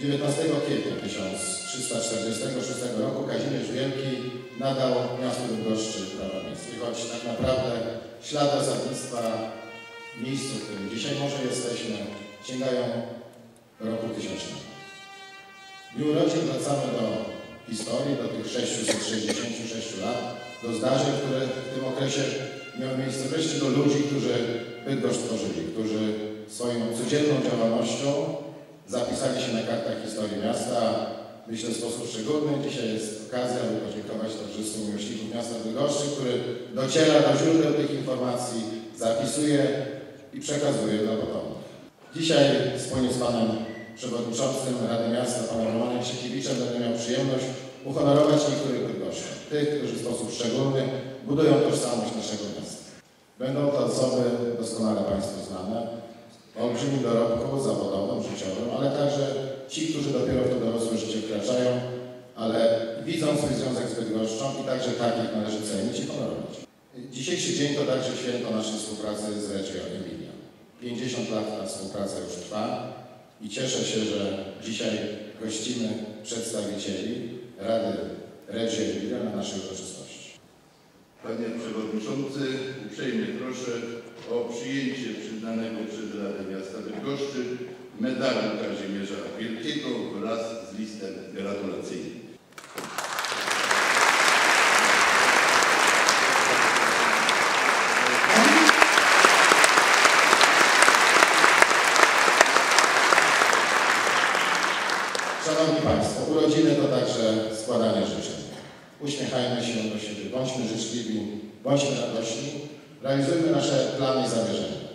19 kwietnia 1346 roku Kazimierz Wielki nadał miastu Bydgoszczy prawa miejskie, choć tak naprawdę ślady osadnictwa miejscu, w którym dzisiaj może jesteśmy, sięgają roku tysiącznego. W dniu urodzin wracamy do historii, do tych 666 lat, do zdarzeń, które w tym okresie miały miejsce, wreszcie do ludzi, którzy Bydgoszcz tworzyli, którzy swoją codzienną działalnością zapisali się na kartach historii miasta. Myślę w sposób szczególny. Dzisiaj jest okazja, aby podziękować towarzystwu miłośników miasta Bydgoszczy, który dociera do źródeł tych informacji, zapisuje i przekazuje dla potomnych. Dzisiaj wspólnie z Panem Przewodniczącym Rady Miasta, Panem Romanem Krzykiewiczem, będę miał przyjemność uhonorować niektórych Bydgoszczan, tych, którzy w sposób szczególny budują tożsamość naszego miasta. Będą to osoby doskonale Państwu znane, o olbrzymim dorobku zawodowym, życiowym, którzy dopiero w to dorosłe życie wkraczają, ale widzą swój związek z Bydgoszczą i także takich należy cenić i honorować. Dzisiejszy dzień to także święto naszej współpracy z Reggio Emilia. 50 lat ta współpraca już trwa i cieszę się, że dzisiaj gościmy przedstawicieli Rady Reggio Emilia na naszej uroczystości. Panie Przewodniczący, uprzejmie proszę o przyjęcie przyznanego przez Radę Miasta Bydgoszczy medalu Kazimierza Wielkiego wraz z listem gratulacyjnym. Szanowni Państwo, urodziny to także składanie życzeń. Uśmiechajmy się do siebie, bądźmy życzliwi, bądźmy radośni, realizujmy nasze plany i zamierzenia.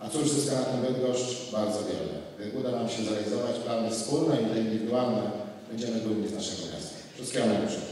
A cóż zyska na tym Bydgoszcz? Bardzo wiele uda nam się zrealizować plany wspólne i te indywidualne, będziemy dumni z naszego miasta. Wszystkiego najlepszego.